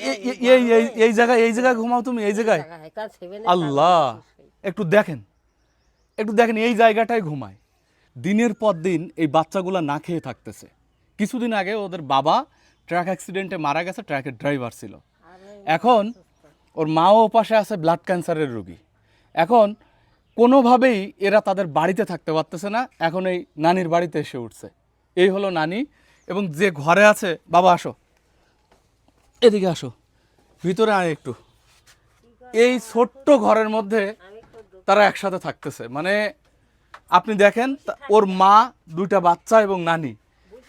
এই এই- এই জায়গায় এই জায়গায় ঘুমাও তুমি এই জায়গায়। আল্লাহ একটু দেখেন একটু দেখেন এই জায়গাটায় ঘুমায়। দিনের পর দিন এই বাচ্চাগুলা না খেয়ে থাকতেছে। কিছুদিন আগে ওদের বাবা ট্রাক অ্যাক্সিডেন্টে মারা গেছে ট্রাকের ড্রাইভার ছিল। এখন ওর মাও পাশে আছে ব্লাড ক্যান্সারের রোগী। এখন কোনোভাবেই এরা তাদের বাড়িতে থাকতে পারতেছে না এখন এই নানির বাড়িতে এসে উঠছে। এই হলো নানি এবং যে ঘরে আছে বাবা আসো। এদিকে আসো। ভিতরে আয় একটু। এই ছোট্ট ঘরের মধ্যে তারা একসাথে থাকতেছে। মানে আপনি দেখেন, ওর মা, দুইটা বাচ্চা এবং নানি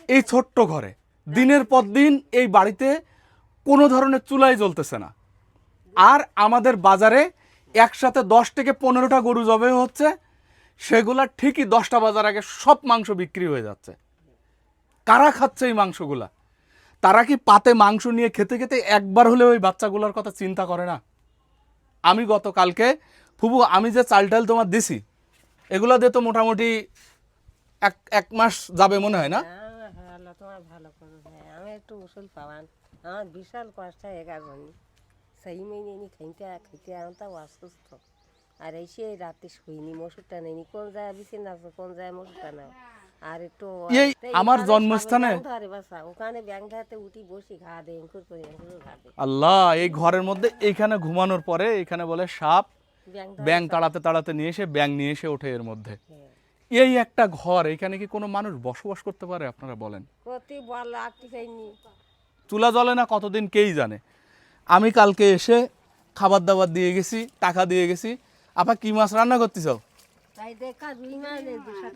এই ছোট্ট ঘরে। দিনের পর দিন এই বাড়িতে কোনো ধরনের চুলাই জ্বলতেছে না। আর আমাদের বাজারে একসাথে দশ থেকে পনেরোটা গরু জবে হচ্ছে, সেগুলা ঠিকই দশটা বাজার আগে সব মাংস বিক্রি হয়ে যাচ্ছে। কারা খাচ্ছে এই মাংসগুলা? তারা কি পাতে মাংস নিয়ে খেতে খেতে একবার হলে ওই বাচ্চাগুলোর কথা চিন্তা করে না? আমি গতকালকে ফুবু আমি যে চাল টাল তোমার দিছি এগুলো দিয়ে তো মোটামুটি এক এক মাস যাবে মনে হয় না? হ্যাঁ, তোমার ভালো হ্যাঁ আমি একটু বিশাল কষ্ট সেই নি খাইতে খাইতে অসুস্থ। আর এই সে রাতে শুইনি মশুরটা নেইনি। কোন জায়গায় বিছিন আছে কোন জায়গায় মশুরটা নাও আর একটু এই আমার জন্মস্থানে- আল্লাহ এই ঘরের মধ্যে এইখানে ঘুমানোর পরে এখানে বলে সাপ ব্যাং তাড়াতে তাড়াতে নিয়ে এসে ব্যাং নিয়ে এসে ওঠে এর মধ্যে। হ্যাঁ। এই একটা ঘর এখানে কি কোনো মানুষ বসবাস করতে পারে আপনারা বলেন? চুলা জ্বলে না কতদিন কেই জানে? আমি কালকে এসে খাবার দাবার দিয়ে গেছি টাকা দিয়ে গেছি। আপা কি মাছ রান্না করতেছ?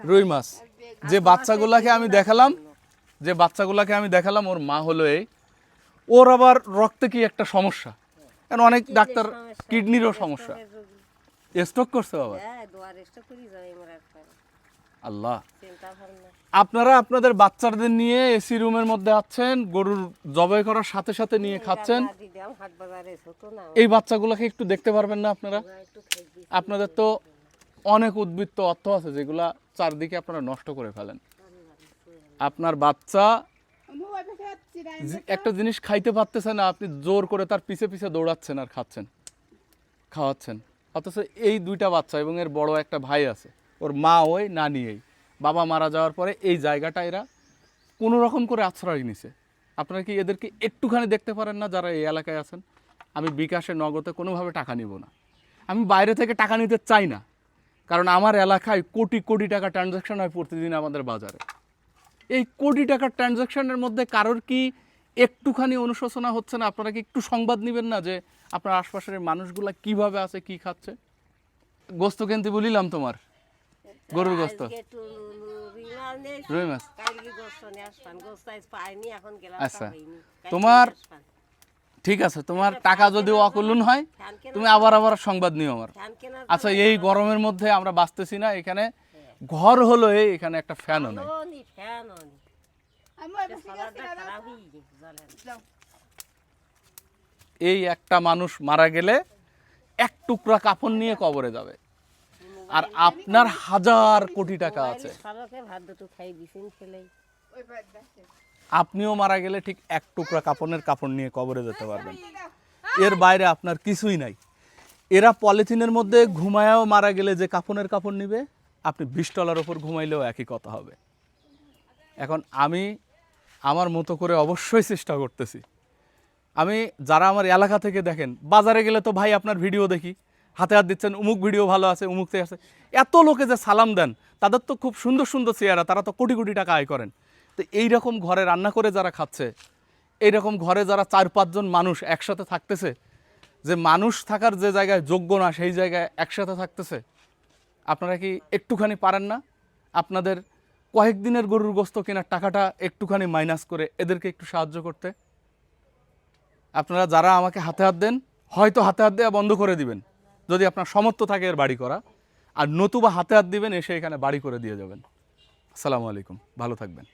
রুই মাছ। যে বাচ্চাগুলাকে আমি দেখালাম যে বাচ্চাগুলাকে আমি দেখালাম ওর মা হলো এই। ওর আবার রক্তে কি একটা সমস্যা? কারণ অনেক ডাক্তার কিডনিরও সমস্যা। স্ট্রোক করছে বাবা। হ্যাঁ আল্লাহ। আপনারা আপনাদের বাচ্চাদের নিয়ে এসি রুমের মধ্যে আছেন গরুর জবাই করার সাথে সাথে নিয়ে খাচ্ছেন। এই বাচ্চাগুলোকে একটু দেখতে পারবেন না আপনারা? আপনাদের তো অনেক উদ্বৃত্ত অর্থ আছে যেগুলা চারদিকে আপনারা নষ্ট করে ফেলেন। আপনার বাচ্চা একটা জিনিস খাইতে পারতেছে না, আপনি জোর করে তার পিছে পিছে দৌড়াচ্ছেন আর খাচ্ছেন, খাওয়াচ্ছেন। অথচ এই দুইটা বাচ্চা এবং এর বড় একটা ভাই আছে, ওর মা ওই, নানি এই। বাবা মারা যাওয়ার পরে এই জায়গাটা এরা কোনো রকম করে আশ্রয় নিছে। আপনারা কি এদেরকে একটুখানি দেখতে পারেন না যারা এই এলাকায় আছেন? আমি বিকাশে, নগদে কোনোভাবে টাকা নিব না। আমি বাইরে থেকে টাকা নিতে চাই না। কারণ আমার এলাকায় কোটি কোটি টাকা ট্রানজ্যাকশন হয় প্রতিদিন আমাদের বাজারে। এই কোটি টাকার ট্রানজ্যাকশনের মধ্যে কারোর কি একটুখানি অনুশোচনা হচ্ছে না? আপনারা কি একটু সংবাদ নেবেন না যে আপনার আশপাশের মানুষগুলা কীভাবে আছে কি খাচ্ছে? গোস্ত কিনতে বলিলাম তোমার। গরুর গোস্ত। রুই মাছ। আচ্ছা। তোমার ঠিক আছে তোমার টাকা যদি অকুলন হয় তুমি আবার আবার সংবাদ নিও আমার। আচ্ছা এই গরমের মধ্যে আমরা বাঁচতেছি না এখানে ঘর হলো এই এখানে একটা ফ্যানও নেই। ফ্যান নি সালাদটা খারাপ হয়ে গেছে জ্বলে না। এই একটা মানুষ মারা গেলে এক টুকরা কাপড় নিয়ে কবরে যাবে। আর আপনার হাজার কোটি টাকা আছে। আপনিও মারা গেলে ঠিক এক টুকরা কাপড়ের কাপড় নিয়ে কবরে যেতে পারবেন। এর বাইরে আপনার কিছুই নাই। এরা পলিথিনের মধ্যে ঘুমায়াও মারা গেলে যে কাপড়ের কাপড় নিবে, আপনি বিশ টলার ওপর ঘুমাইলেও একই কথা হবে। এখন আমি আমার মতো করে অবশ্যই চেষ্টা করতেছি। আমি যারা আমার এলাকা থেকে দেখেন, বাজারে গেলে তো ভাই আপনার ভিডিও দেখি, হাতে হাত দিচ্ছেন, উমুক ভিডিও ভালো আছে, উমুক থেকে আছে। এত লোকে যে সালাম দেন, তাদের তো খুব সুন্দর সুন্দর চেহারা, তারা তো কোটি কোটি টাকা আয় করেন। তো এই রকম ঘরে রান্না করে যারা খাচ্ছে, এইরকম ঘরে যারা চার পাঁচজন মানুষ একসাথে থাকতেছে, যে মানুষ থাকার যে জায়গায় যোগ্য না, সেই জায়গায় একসাথে থাকতেছে, আপনারা কি একটুখানি পারেন না? আপনাদের কয়েকদিনের গরুর গোস্ত কেনার টাকাটা একটুখানি মাইনাস করে এদেরকে একটু সাহায্য করতে। আপনারা যারা আমাকে হাতে হাত দেন, হয়তো হাতে হাত দেওয়া বন্ধ করে দিবেন, যদি আপনার সমর্থ থাকে এর বাড়ি করা। আর নতুবা হাতে হাত দিবেন, এসে এখানে বাড়ি করে দিয়ে যাবেন। আসসালামু আলাইকুম, ভালো থাকবেন।